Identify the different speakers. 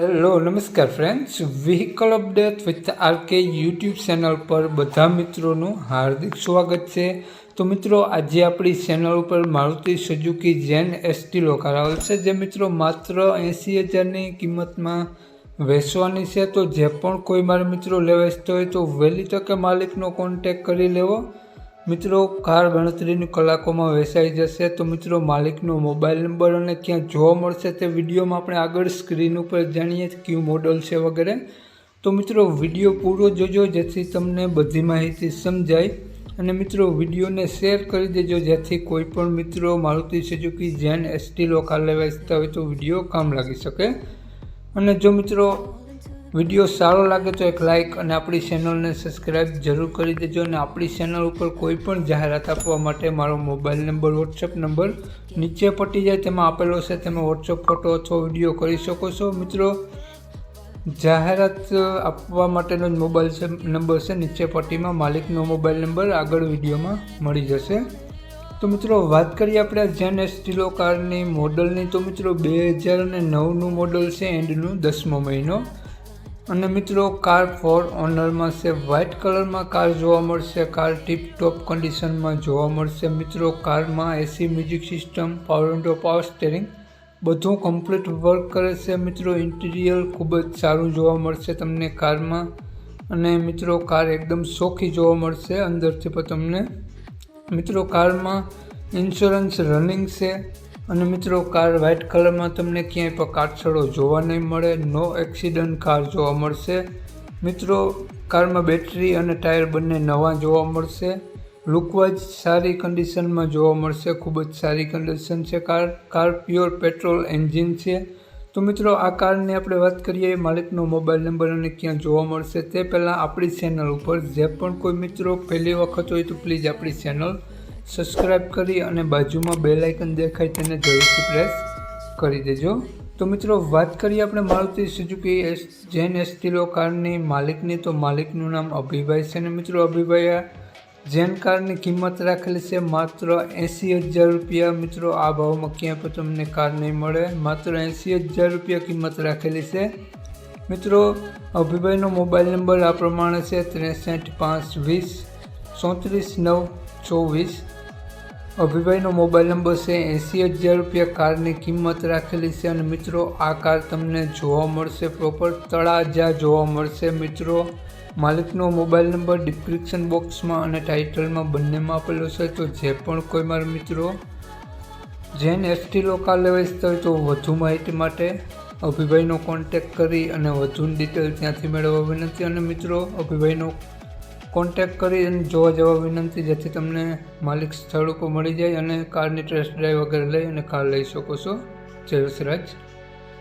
Speaker 1: Hello નમસ્કાર friends vehicle update with RK YouTube channel પર બધા મિત્રોનું હાર્દિક સ્વાગત છે. તો મિત્રો, આજે આપણી ચેનલ ઉપર Maruti Suzuki Zen Estilo car આવેલ છે. જે મિત્રો માત્ર એંસી હજારની કિંમતમાં વેચવાની છે. તો જે પણ કોઈ મારા મિત્રો લેવા ઇચ્છતો હોય તો વહેલી તકે માલિકનો કોન્ટેક કરી લેવો. મિત્રો, કાર ગણતરીની કલાકોમાં વેચાઈ જશે તો મિત્રો, માલિકનો મોબાઈલ નંબર અને ક્યાં જોવા મળશે તે વિડીયોમાં આપણે આગળ સ્ક્રીન ઉપર જાણીએ કયું મોડલ છે વગેરે. તો મિત્રો, વીડિયો પૂરો જોજો, જેથી તમને બધી માહિતી સમજાય. અને મિત્રો, વિડીયોને શેર કરી દેજો, જેથી કોઈ પણ મિત્રો મારુતિ સુઝુકી, જેન એસટી લોકા લેવા ઇચ્છતા હોય તો વીડિયો કામ લાગી શકે. અને જો મિત્રો વીડિયો સારો લાગે તો એક લાઇક અને આપણી ચેનલને સબસ્ક્રાઈબ જરૂર કરી દેજો અને આપણી ચેનલ ઉપર કોઈ પણ જાહેરાત આપવા માટે મારો મોબાઈલ નંબર વોટ્સઅપ નંબર નીચે પટી જાય, તેમાં આપેલો છે. તમે વોટ્સઅપ ફોટો અથવા વીડિયો કરી શકો છો. મિત્રો, જાહેરાત આપવા માટેનો જ મોબાઈલ છે, નંબર છે. નીચે પટ્ટીમાં માલિકનો મોબાઈલ નંબર આગળ વિડીયોમાં મળી જશે. તો મિત્રો, વાત કરીએ આપણે જેન એસ્ટીલો કારની મોડલની. તો મિત્રો, બે હજાર અને નવનું મોડલ છે, એન્ડનું દસમો મહિનો. અને મિત્રો કાર ફોર ઓનરમાં છે વ્હાઇટ કલરમાં કાર જોવા મળશે કાર ટીપ ટોપ કન્ડિશનમાં જોવા મળશે. મિત્રો કારમાં AC music system power window power steering બધું કમ્પ્લીટ વર્ક કરે છે. મિત્રો ઇન્ટિરિયર ખૂબ જ સારું જોવા મળશે તમને કારમાં અને મિત્રો કાર એકદમ સોખી જોવા મળશે અંદરથી પણ તમને. મિત્રો કારમાં ઇન્સ્યોરન્સ રનિંગ છે. અને મિત્રો, કાર વ્હાઇટ કલરમાં તમને ક્યાંય પણ કાટછડો જોવા નહીં મળે. નો એક્સિડન્ટ કાર જોવા મળશે. મિત્રો, કારમાં બેટરી અને ટાયર બંને નવા જોવા મળશે. લુકવાઇઝ સારી કન્ડિશનમાં જોવા મળશે. ખૂબ જ સારી કન્ડિશન છે car. Car pure petrol engine છે. તો મિત્રો, આ કારની આપણે વાત કરીએ, માલિકનો મોબાઈલ નંબર અને ક્યાં જોવા મળશે તે પહેલાં આપણી ચેનલ ઉપર જે પણ કોઈ મિત્રો પહેલી વખત હોય તો પ્લીઝ આપણી ચેનલ સબસ્ક્રાઈબ કરી અને બાજુમાં બે લાઇકન દેખાય તેને જરૂરથી પ્રેસ કરી દેજો. તો મિત્રો, વાત કરીએ આપણે Maruti Suzuki S, Zen Estilo કારની માલિકની. તો માલિકનું નામ અભિભાઈ છે અને મિત્રો, અભિભાઈ જેન કારની કિંમત રાખેલી છે માત્ર એંસી હજાર રૂપિયા. મિત્રો, આ ભાવમાં ક્યાંય પણ તમને કાર નહીં મળે. માત્ર એંસી હજાર રૂપિયા કિંમત રાખેલી છે. મિત્રો, અભિભાઈનો મોબાઈલ નંબર આ પ્રમાણે છે ત્રેસઠ પાંચ વીસ, ચોત્રીસ નવ ચોવીસ. અભિભાઈનો મોબાઈલ નંબર છે એંસી હજાર રૂપિયા. કારની કિંમત રાખેલી છે અને મિત્રો, આ કાર તમને જોવા મળશે પ્રોપર તળાજા જોવા મળશે મિત્રો. માલિકનો મોબાઈલ નંબર ડિસ્ક્રિપ્શન બોક્સમાં અને ટાઇટલમાં બંનેમાં આપેલો છે. તો જે પણ કોઈ મારા મિત્રો જેન એસટી લોકા લેવા ઈચ્છતા હોય તો વધુ માહિતી માટે અભિભાઈનો કોન્ટેક કરી અને વધુ ડિટેલ ત્યાંથી મેળવવા વિનંતી. અને મિત્રો, અભિભાઈનો કોન્ટેક કરી અને જોવા જવા વિનંતી, જેથી તમને માલિક સ્થળ ઉપર મળી જાય અને કારની ટેસ્ટ ડ્રાઈવ વગેરે લઈ અને કાર લઈ શકો છો. જય વસરાજ.